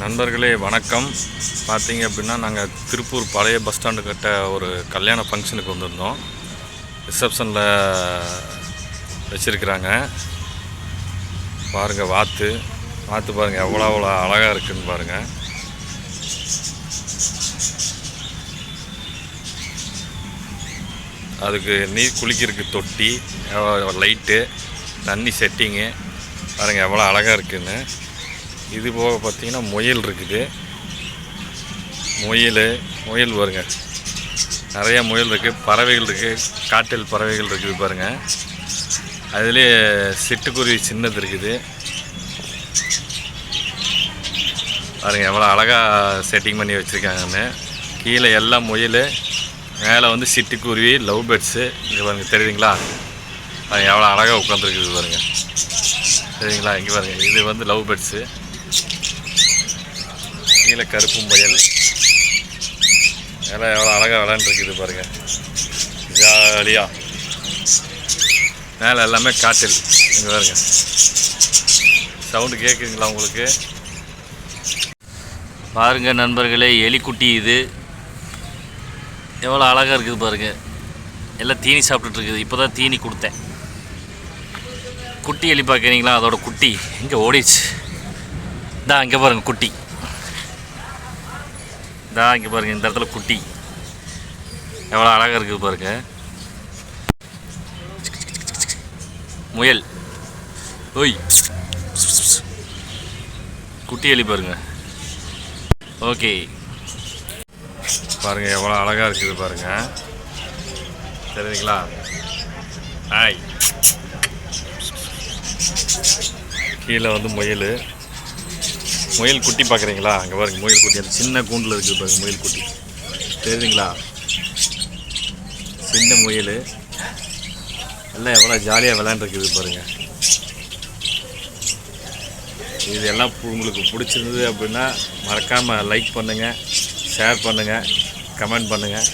நண்பர்களே வணக்கம். பார்த்தீங்க அப்படின்னா நாங்கள் திருப்பூர் பழைய பஸ் ஸ்டாண்டு கிட்ட ஒரு கல்யாண ஃபங்க்ஷனுக்கு வந்திருந்தோம். ரிசப்ஷனில் வச்சுருக்குறாங்க. பாருங்கள் வாத்து. வாத்து பாருங்கள் எவ்வளோ அவ்வளோ அழகாக இருக்குன்னு பாருங்கள் அதுக்கு நீர் குளிக்கிறதுக்கு தொட்டி லைட்டு தண்ணி செட்டிங்கு பாருங்கள் எவ்வளோ அழகாக இருக்குதுன்னு இது போக பார்த்தீங்கன்னா முயல் இருக்குது. முயல் முயல் பாருங்க. நிறைய முயல் இருக்குது பறவைகள் இருக்குது காட்டில் பறவைகள் இருக்குது பாருங்கள் அதுலேயே சிட்டுக்குருவி சின்னது இருக்குது. பாருங்க எவ்வளோ அழகாக செட்டிங் பண்ணி வச்சுருக்காங்கன்னு. கீழே எல்லாம் முயல் மேலே வந்து சிட்டுக்குருவி லவ் பேர்ட்ஸு. இங்கே பாருங்கள் தெரியுதுங்களா? அது எவ்வளோ அழகாக உட்காந்துருக்குது பாருங்க. சரிங்களா இங்கே பாருங்கள் இது வந்து லவ் பேர்ட்ஸு. கீழே கருப்பு முயல். எல்லாம் எவ்வளோ அழகாக விளாண்டுருக்குது பாருங்கள் ஜாலியாக மேலே எல்லாமே காட்டில். இங்கே பாருங்க. சவுண்டு கேட்குதுங்களா உங்களுக்கு? பாருங்கள் நண்பர்களே எலிக்குட்டி இது. எவ்வளோ அழகாக இருக்குது பாருங்கள் எல்லாம் தீனி சாப்பிட்டுட்டு இருக்குது இப்போ தான் தீனி கொடுத்தேன். குட்டி எலி பார்க்குறீங்களா அதோட குட்டி. இங்கே ஓடிச்சு இந்தா இங்கே பாருங்கள் குட்டி. இதான் இங்கே பாருங்கள் இந்த இடத்துல குட்டி. எவ்வளோ அழகாக இருக்குது பாருங்கள் முயல். ஓய். குட்டி எலி பாருங்க. ஓகே. பாருங்கள் எவ்வளோ அழகாக இருக்குது பாருங்கள் தெரியுதுங்களா? ஹாய். கீழே வந்து முயல். முயல் குட்டி பார்க்குறீங்களா? அங்கே பாருங்க முயல் குட்டி. அந்த சின்ன கூண்டில் இருக்குது பாருங்க முயல் குட்டி. தெரியுதுங்களா? சின்ன முயல். எல்லாம் எவ்வளோ ஜாலியாக விளையாண்டுருக்குது பாருங்கள் இது எல்லாம் உங்களுக்கு பிடிச்சிருந்தது அப்படின்னா மறக்காமல் லைக் பண்ணுங்கள் ஷேர் பண்ணுங்கள் கமெண்ட் பண்ணுங்கள்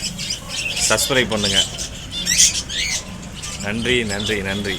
சப்ஸ்கிரைப் பண்ணுங்கள் நன்றி நன்றி நன்றி.